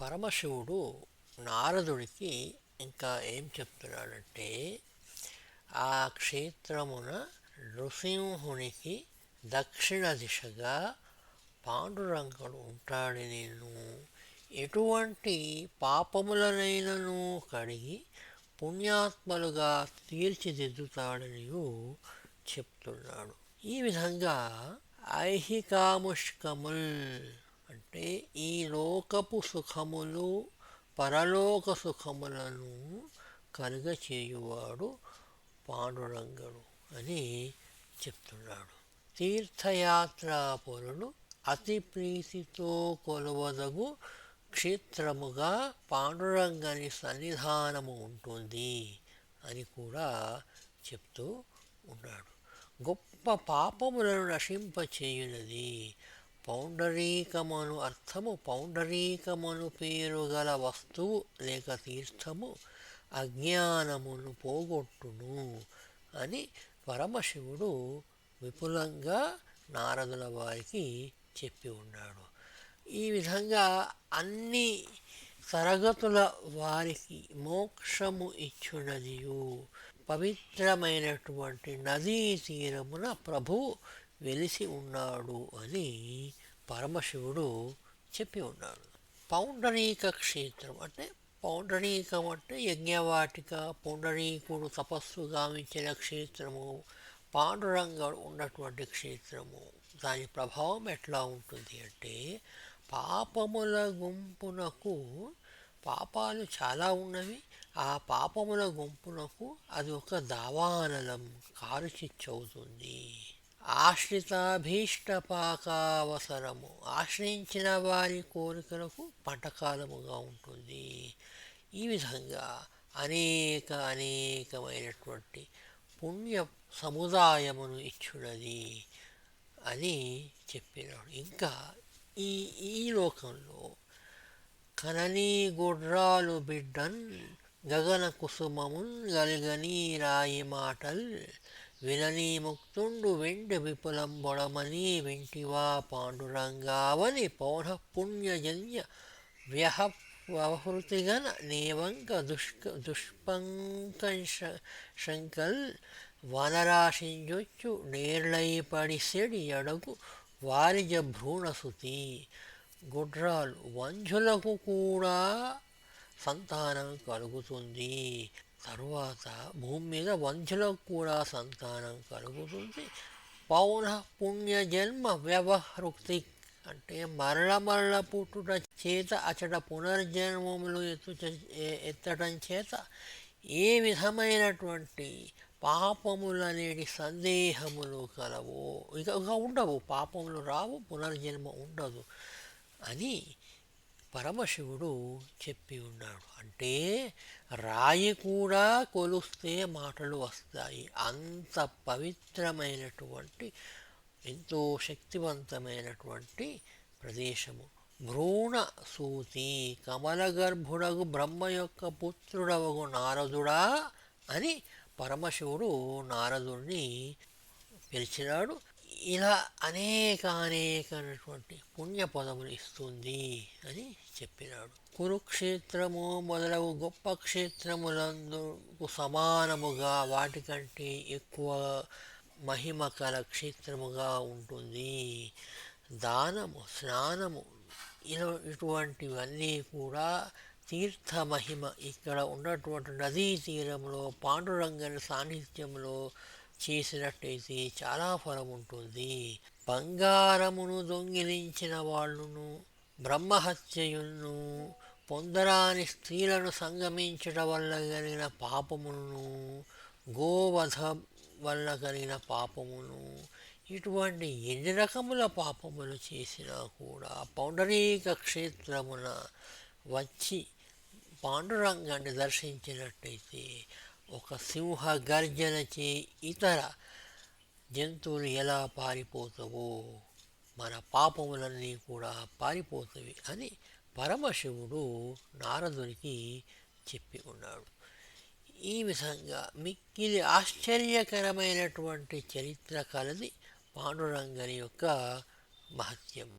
పరమశివుడు నారదుడికి ఇంకా ఏం చెప్తున్నాడంటే ఆ క్షేత్రమున నృసింహునికి దక్షిణ దిశగా పాండురంగుడు ఉంటాడు నేను. ఎటువంటి పాపములనైనను కడిగి పుణ్యాత్మలుగా తీర్చిదిద్దుతాడనియు చెప్తున్నాడు. ఈ విధంగా ఐహికాముష్కముల్ లోకపు సుఖములు పరలోక సుఖములను కలుగచేయువాడు పాండురంగడు అని చెప్తున్నాడు. తీర్థయాత్రాపరులు అతి ప్రీతితో కొలవదగు క్షేత్రముగా పాండురంగని సన్నిధానము ఉంటుంది అని కూడా చెప్తూ ఉన్నాడు. గొప్ప పాపములను నశింపచేయునది పౌండరీకమను అర్థము పౌండరీకమను పేరు గల వస్తువు లేక తీర్థము అజ్ఞానమును పోగొట్టును అని పరమశివుడు విపులంగా నారదుల వారికి చెప్పి ఉన్నాడు. ఈ విధంగా అన్ని తరగతుల వారికి మోక్షము ఇచ్చునదియు. పవిత్రమైనటువంటి నదీ తీరమున ప్రభు వెలిసి ఉన్నాడు అని పరమశివుడు చెప్పి ఉన్నాడు. పౌండరీక క్షేత్రం అంటే పౌండరీకం అంటే యజ్ఞవాటిక పౌండరీకుడు తపస్సు గావించిన క్షేత్రము పాండురంగడు ఉన్నటువంటి క్షేత్రము. దాని ప్రభావం ఎట్లా ఉంటుంది అంటే పాపముల గుంపునకు పాపాలు చాలా ఉన్నవి. ఆ పాపముల గుంపునకు అది ఒక దావానలం కారుచిచ్చవుతుంది. ఆశ్రితాభీష్టపాకావసరము. ఆశ్రయించిన వారి కోరికలకు పంటకాలముగా ఉంటుంది. ఈ విధంగా అనేక అనేకమైనటువంటి పుణ్య సముదాయమును ఇచ్చుడది అని చెప్పినాడు. ఇంకా ఈ ఈ లోకంలో కననీ గుడ్రాలు బిడ్డన్ గగన కుసుమమున్ గలిగని రాయి మాటల్ వినని ముక్తుండు వెండి విపులం బొడమని వింటివా పాండురంగావని పౌఢ పుణ్యజన్య వ్యహ వ్యవహృతిగన నేవంక దుష్క దుష్పంకం శంకల్ వనరాశించొచ్చు నేర్లైపడి పడిసెడి అడగు వారిజ భ్రూణసుతి. గుడ్రాలు వంజులకు కూడా సంతానం కలుగుతుంది. తరువాత భూమి మీద వంశులకు కూడా సంతానం కలుగుతుంది. పౌన పుణ్య జన్మ వ్యవహృక్తి అంటే మరల మరల పుట్టుట చేత అచట పునర్జన్మములు ఎత్తు ఎత్తడం చేత ఏ విధమైనటువంటి పాపములనేటి సందేహములు కలవు ఇక ఇక ఉండవు. పాపములు రావు పునర్జన్మ ఉండదు అని పరమశివుడు చెప్పి ఉన్నాడు. అంటే రాయి కూడా కొలుస్తే మాటలు వస్తాయి. అంత పవిత్రమైనటువంటి ఎంతో శక్తివంతమైనటువంటి ప్రదేశము. భ్రూణ సూతి కమలగర్భుడగు బ్రహ్మ యొక్క పుత్రుడవగు నారదుడా అని పరమశివుడు నారదుడిని పిలిచినాడు. ఇలా అనేక అనేకటువంటి పుణ్య పదములు ఇస్తుంది అని చెప్పినాడు. కురుక్షేత్రము మొదలగు గొప్ప క్షేత్రములందుకు సమానముగా వాటికంటే ఎక్కువ మహిమ కల క్షేత్రముగా ఉంటుంది. దానము స్నానము ఇలా ఇటువంటివన్నీ కూడా తీర్థ మహిమ. ఇక్కడ ఉన్నటువంటి నదీ తీరంలో పాండురంగని సాన్నిధ్యంలో చేసినట్టయితే చాలా ఫలం ఉంటుంది. బంగారమును దొంగిలించిన వాళ్ళును బ్రహ్మహత్యయును పొందరాని స్త్రీలను సంగమించడం వల్ల కలిగిన పాపమును గోవధ వల్ల కలిగిన పాపమును ఇటువంటి ఎన్ని రకముల పాపములు చేసినా కూడా పౌండరీక క్షేత్రమున వచ్చి పాండురంగాన్ని దర్శించినట్టయితే ఒక సింహ గర్జనచే ఇతర జంతువులు ఎలా పారిపోతావో మన పాపములన్నీ కూడా పారిపోతవి అని పరమశివుడు నారదునికి చెప్పి ఉన్నాడు. ఈ విధంగా మిక్కిలి ఆశ్చర్యకరమైనటువంటి చరిత్ర కలది పాండురంగని యొక్క మహత్యం.